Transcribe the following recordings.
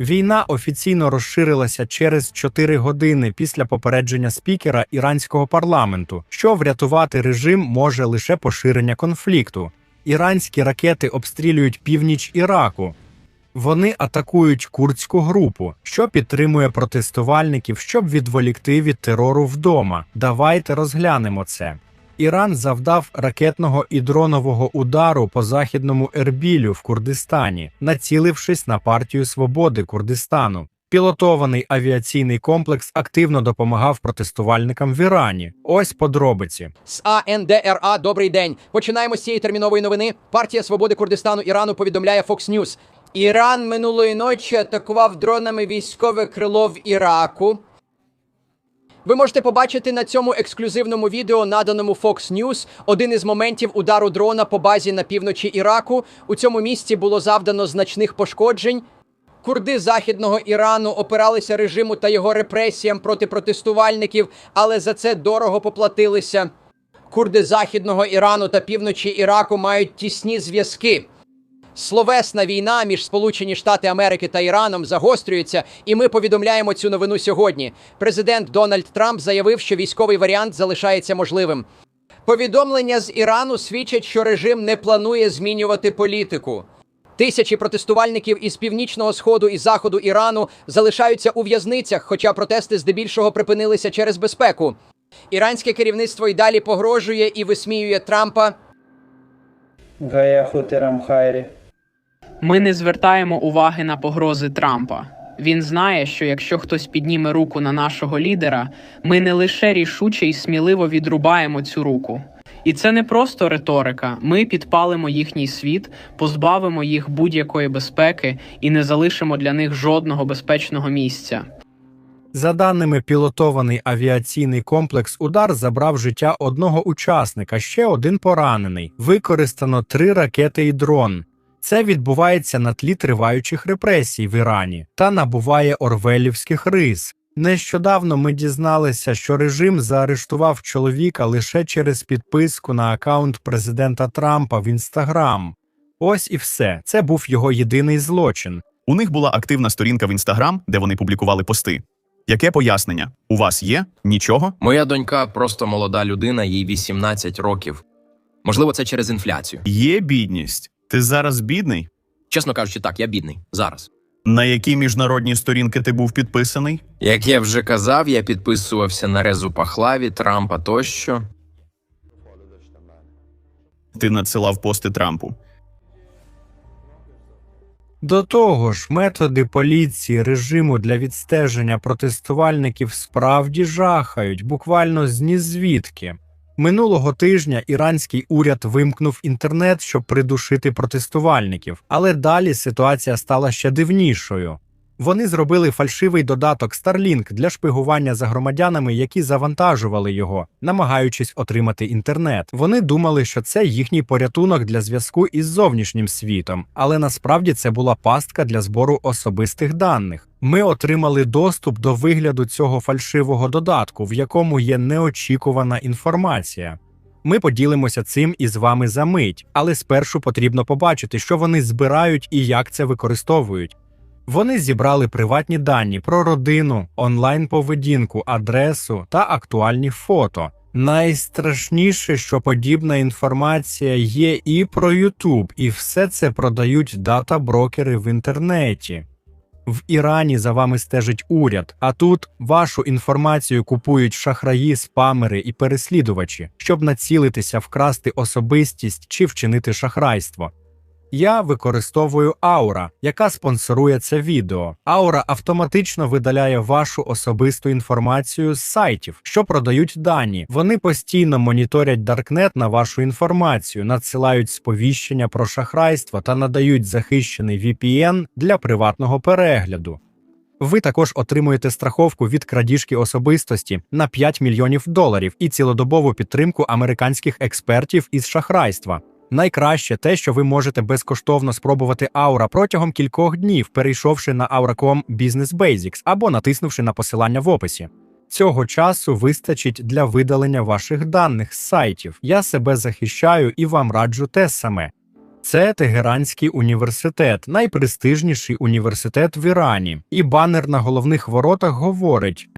Війна офіційно розширилася через 4 години після попередження спікера іранського парламенту, що врятувати режим може лише поширення конфлікту. Іранські ракети обстрілюють північ Іраку. Вони атакують курдську групу, що підтримує протестувальників, щоб відволікти від терору вдома. Давайте розглянемо це. Іран завдав ракетного і дронового удару по західному Ербілю в Курдистані, націлившись на партію свободи Курдистану. Пілотований авіаційний комплекс активно допомагав протестувальникам в Ірані. Ось подробиці. З АНДРА добрий день. Починаємо з цієї термінової новини. Партія свободи Курдистану Ірану повідомляє Fox News. Іран минулої ночі атакував дронами військове крило в Іраку. Ви можете побачити на цьому ексклюзивному відео, наданому Fox News, один із моментів удару дрона по базі на півночі Іраку. У цьому місці було завдано значних пошкоджень. Курди західного Ірану опиралися режиму та його репресіям проти протестувальників, але за це дорого поплатилися. Курди західного Ірану та півночі Іраку мають тісні зв'язки. Словесна війна між Сполучені Штати Америки та Іраном загострюється, і ми повідомляємо цю новину сьогодні. Президент Дональд Трамп заявив, що військовий варіант залишається можливим. Повідомлення з Ірану свідчать, що режим не планує змінювати політику. Тисячі протестувальників із північного сходу і заходу Ірану залишаються у в'язницях, хоча протести здебільшого припинилися через безпеку. Іранське керівництво й далі погрожує і висміює Трампа. Гая хайрі. Ми не звертаємо уваги на погрози Трампа. Він знає, що якщо хтось підніме руку на нашого лідера, ми не лише рішуче і сміливо відрубаємо цю руку. І це не просто риторика. Ми підпалимо їхній світ, позбавимо їх будь-якої безпеки і не залишимо для них жодного безпечного місця. За даними пілотований авіаційний комплекс, удар забрав життя одного учасника, ще один поранений. Використано три ракети і дрон. Це відбувається на тлі триваючих репресій в Ірані та набуває орвелівських рис. Нещодавно ми дізналися, що режим заарештував чоловіка лише через підписку на аккаунт президента Трампа в Інстаграм. Ось і все. Це був його єдиний злочин. У них була активна сторінка в інстаграм, де вони публікували пости. Яке пояснення? У вас є? Нічого? Моя донька просто молода людина, їй 18 років. Можливо, це через інфляцію. Є бідність. Ти зараз бідний? Чесно кажучи, так, я бідний зараз. На які міжнародні сторінки ти був підписаний? Як я вже казав, я підписувався на Резу Пахлаві, Трампа тощо. Ти надсилав пости Трампу. До того ж, методи поліції режиму для відстеження протестувальників справді жахають, буквально з нізвідки. Минулого тижня іранський уряд вимкнув інтернет, щоб придушити протестувальників, але далі ситуація стала ще дивнішою. Вони зробили фальшивий додаток Starlink для шпигування за громадянами, які завантажували його, намагаючись отримати інтернет. Вони думали, що це їхній порятунок для зв'язку із зовнішнім світом, але насправді це була пастка для збору особистих даних. Ми отримали доступ до вигляду цього фальшивого додатку, в якому є неочікувана інформація. Ми поділимося цим із вами за мить, але спершу потрібно побачити, що вони збирають і як це використовують. Вони зібрали приватні дані про родину, онлайн-поведінку, адресу та актуальні фото. Найстрашніше, що подібна інформація є і про YouTube, і все це продають дата-брокери в інтернеті. В Ірані за вами стежить уряд, а тут вашу інформацію купують шахраї, спамери і переслідувачі, щоб націлитися, вкрасти особистість чи вчинити шахрайство. Я використовую Аура, яка спонсорує це відео. Аура автоматично видаляє вашу особисту інформацію з сайтів, що продають дані. Вони постійно моніторять Даркнет на вашу інформацію, надсилають сповіщення про шахрайство та надають захищений VPN для приватного перегляду. Ви також отримуєте страховку від крадіжки особистості на 5 мільйонів доларів і цілодобову підтримку американських експертів із шахрайства. Найкраще те, що ви можете безкоштовно спробувати Aura протягом кількох днів, перейшовши на Aura.com Business Basics або натиснувши на посилання в описі. Цього часу вистачить для видалення ваших даних з сайтів. Я себе захищаю і вам раджу те саме. Це Тегеранський університет, найпрестижніший університет в Ірані, і банер на головних воротах говорить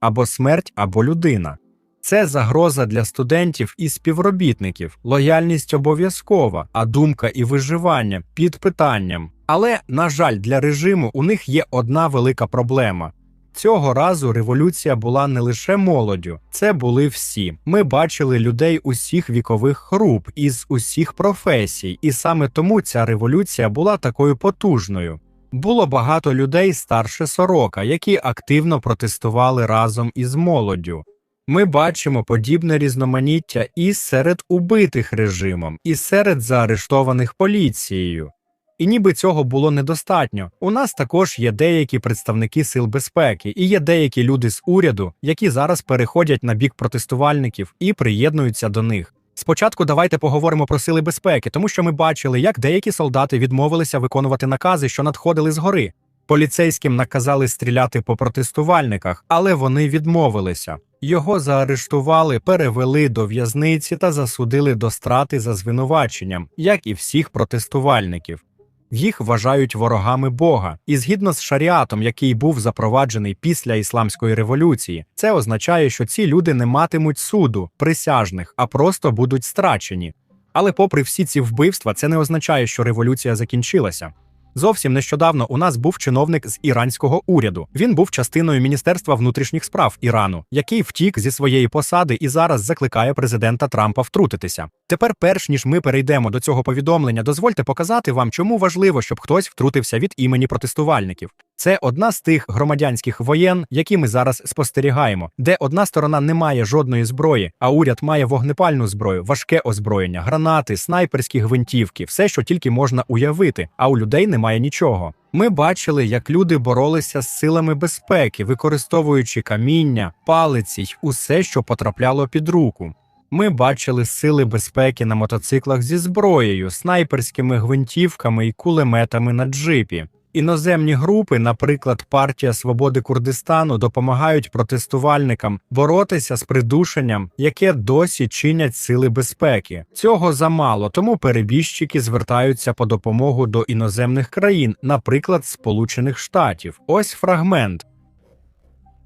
або смерть, або людина. Це загроза для студентів і співробітників. Лояльність обов'язкова, а думка і виживання під питанням. Але, на жаль, для режиму у них є одна велика проблема. Цього разу революція була не лише молоддю, це були всі. Ми бачили людей усіх вікових груп із усіх професій, і саме тому ця революція була такою потужною. Було багато людей старше сорока, які активно протестували разом із молоддю. Ми бачимо подібне різноманіття і серед убитих режимом, і серед заарештованих поліцією. І ніби цього було недостатньо. У нас також є деякі представники сил безпеки, і є деякі люди з уряду, які зараз переходять на бік протестувальників і приєднуються до них. Спочатку давайте поговоримо про сили безпеки, тому що ми бачили, як деякі солдати відмовилися виконувати накази, що надходили згори. Поліцейським наказали стріляти по протестувальниках, але вони відмовилися. Його заарештували, перевели до в'язниці та засудили до страти за звинуваченням, як і всіх протестувальників. Їх вважають ворогами Бога, і згідно з шаріатом, який був запроваджений після ісламської революції, це означає, що ці люди не матимуть суду, присяжних, а просто будуть страчені. Але, попри всі ці вбивства, це не означає, що революція закінчилася. Зовсім нещодавно у нас був чиновник з іранського уряду. Він був частиною Міністерства внутрішніх справ Ірану, який втік зі своєї посади і зараз закликає президента Трампа втрутитися. Тепер, перш ніж ми перейдемо до цього повідомлення, дозвольте показати вам, чому важливо, щоб хтось втрутився від імені протестувальників. Це одна з тих громадянських воєн, які ми зараз спостерігаємо, де одна сторона не має жодної зброї, а уряд має вогнепальну зброю, важке озброєння, гранати, снайперські гвинтівки, все, що тільки можна уявити, а у людей немає нічого. Ми бачили, як люди боролися з силами безпеки, використовуючи каміння, палиці й усе, що потрапляло під руку. Ми бачили сили безпеки на мотоциклах зі зброєю, снайперськими гвинтівками і кулеметами на джипі. Іноземні групи, наприклад, партія свободи Курдистану, допомагають протестувальникам боротися з придушенням, яке досі чинять сили безпеки. Цього замало, тому перебіжчики звертаються по допомогу до іноземних країн, наприклад, Сполучених Штатів. Ось фрагмент.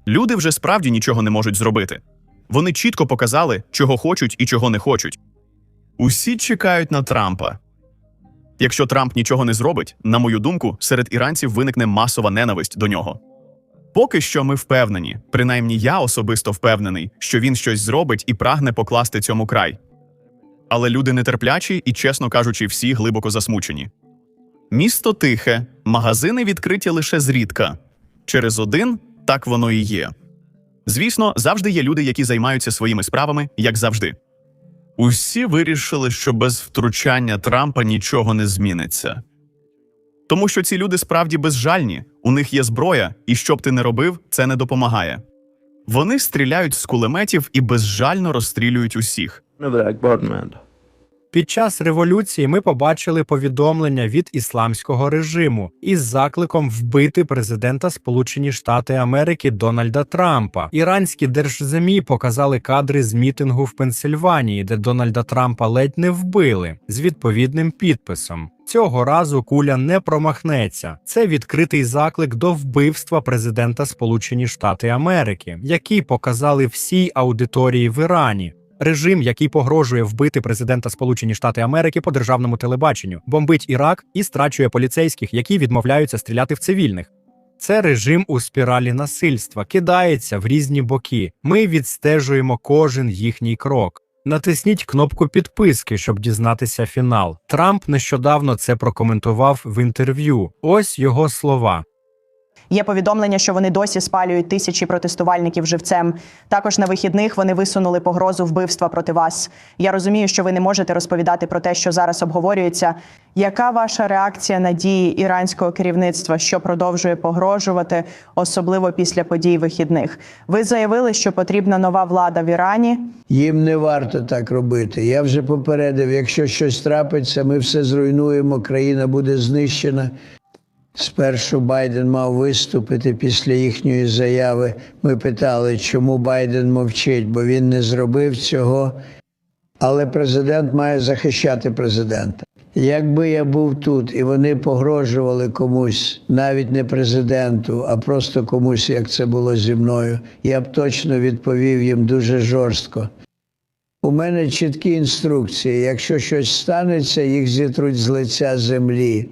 Люди вже справді нічого не можуть зробити. Вони чітко показали, чого хочуть і чого не хочуть. Усі чекають на Трампа. Якщо Трамп нічого не зробить, на мою думку, серед іранців виникне масова ненависть до нього. Поки що ми впевнені, принаймні я особисто впевнений, що він щось зробить і прагне покласти цьому край. Але люди нетерплячі і, чесно кажучи, всі глибоко засмучені. Місто тихе, магазини відкриті лише зрідка. Через один так воно і є. Звісно, завжди є люди, які займаються своїми справами, як завжди. Усі вирішили, що без втручання Трампа нічого не зміниться. Тому що ці люди справді безжальні, у них є зброя, і що б ти не робив, це не допомагає. Вони стріляють з кулеметів і безжально розстрілюють усіх. Під час революції ми побачили повідомлення від ісламського режиму із закликом вбити президента Сполучені Штати Америки Дональда Трампа. Іранські держземі показали кадри з мітингу в Пенсильванії, де Дональда Трампа ледь не вбили з відповідним підписом. Цього разу куля не промахнеться. Це відкритий заклик до вбивства президента Сполучені Штати Америки, який показали всій аудиторії в Ірані. Режим, який погрожує вбити президента Сполучені Штати Америки по державному телебаченню, бомбить Ірак і страчує поліцейських, які відмовляються стріляти в цивільних. Це режим у спіралі насильства, кидається в різні боки. Ми відстежуємо кожен їхній крок. Натисніть кнопку підписки, щоб дізнатися фінал. Трамп нещодавно це прокоментував в інтерв'ю. Ось його слова. Є повідомлення, що вони досі спалюють тисячі протестувальників живцем. Також на вихідних вони висунули погрозу вбивства проти вас. Я розумію, що ви не можете розповідати про те, що зараз обговорюється. Яка ваша реакція на дії іранського керівництва, що продовжує погрожувати, особливо після подій вихідних? Ви заявили, що потрібна нова влада в Ірані. Їм не варто так робити. Я вже попередив, якщо щось трапиться, ми все зруйнуємо, країна буде знищена. Спершу Байден мав виступити після їхньої заяви. Ми питали, чому Байден мовчить, бо він не зробив цього. Але президент має захищати президента. Якби я був тут і вони погрожували комусь, навіть не президенту, а просто комусь, як це було зі мною, я б точно відповів їм дуже жорстко. У мене чіткі інструкції. Якщо щось станеться, їх зітруть з лиця землі.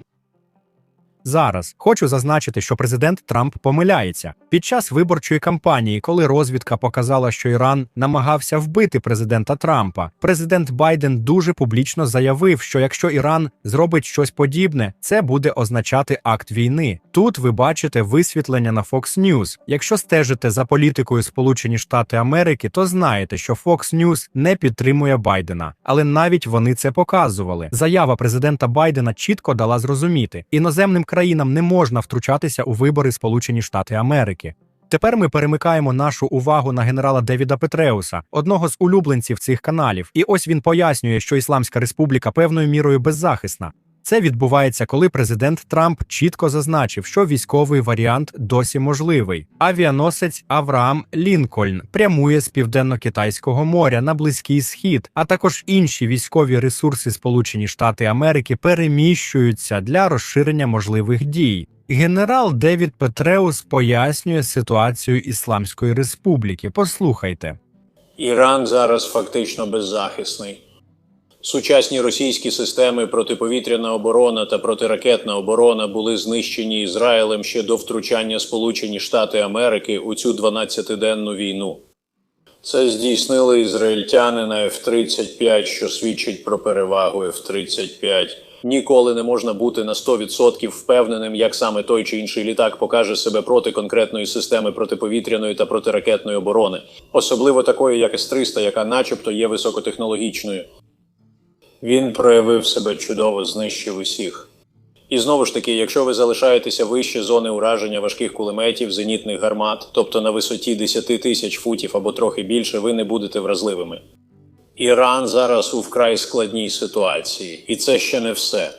Зараз хочу зазначити, що президент Трамп помиляється під час виборчої кампанії, коли розвідка показала, що Іран намагався вбити президента Трампа. Президент Байден дуже публічно заявив, що якщо Іран зробить щось подібне, це буде означати акт війни. Тут ви бачите висвітлення на Fox News. Якщо стежите за політикою Сполучені Штати Америки, то знаєте, що Fox News не підтримує Байдена, але навіть вони це показували. Заява президента Байдена чітко дала зрозуміти, іноземним країнам не можна втручатися у вибори Сполучені Штати Америки. Тепер ми перемикаємо нашу увагу на генерала Девіда Петреуса, одного з улюбленців цих каналів. І ось він пояснює, що Ісламська Республіка певною мірою беззахисна. Це відбувається, коли президент Трамп чітко зазначив, що військовий варіант досі можливий. Авіаносець Авраам Лінкольн прямує з південно-китайського моря на близький схід, а також інші військові ресурси Сполучені Штати Америки переміщуються для розширення можливих дій. Генерал Девід Петреус пояснює ситуацію Ісламської Республіки. Послухайте. Іран зараз фактично беззахисний. Сучасні російські системи протиповітряна оборона та протиракетна оборона були знищені Ізраїлем ще до втручання Сполучені Штати Америки у цю 12-денну війну. Це здійснили ізраїльтяни на F-35, що свідчить про перевагу F-35. Ніколи не можна бути на 100% впевненим, як саме той чи інший літак покаже себе проти конкретної системи протиповітряної та протиракетної оборони, особливо такої, як С-300, яка начебто є високотехнологічною. Він проявив себе чудово, знищив усіх. І знову ж таки, якщо ви залишаєтеся вище зони ураження важких кулеметів, зенітних гармат, тобто на висоті 10 тисяч футів або трохи більше, ви не будете вразливими. Іран зараз у вкрай складній ситуації, і це ще не все.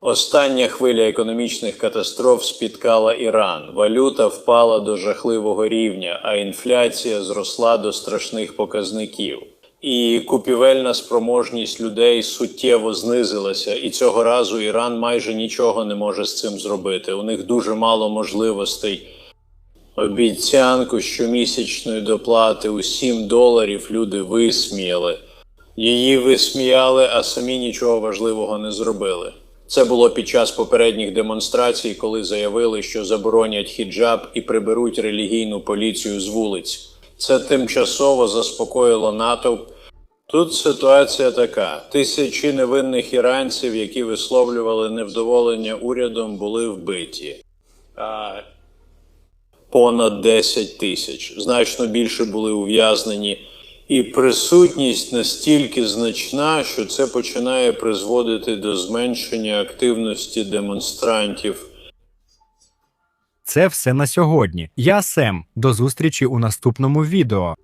Остання хвиля економічних катастроф спіткала Іран. Валюта впала до жахливого рівня, а інфляція зросла до страшних показників. І купівельна спроможність людей суттєво знизилася, і цього разу Іран майже нічого не може з цим зробити. У них дуже мало можливостей. Обіцянку щомісячної доплати у 7 доларів люди висміяли. Її висміяли, а самі нічого важливого не зробили. Це було під час попередніх демонстрацій, коли заявили, що заборонять хіджаб і приберуть релігійну поліцію з вулиць. Це тимчасово заспокоїло натовп. Тут ситуація така: тисячі невинних іранців, які висловлювали невдоволення урядом, були вбиті. А понад 10 тисяч. Значно більше були ув'язнені. І присутність настільки значна, що це починає призводити до зменшення активності демонстрантів. Це все на сьогодні. Я Сем. До зустрічі у наступному відео.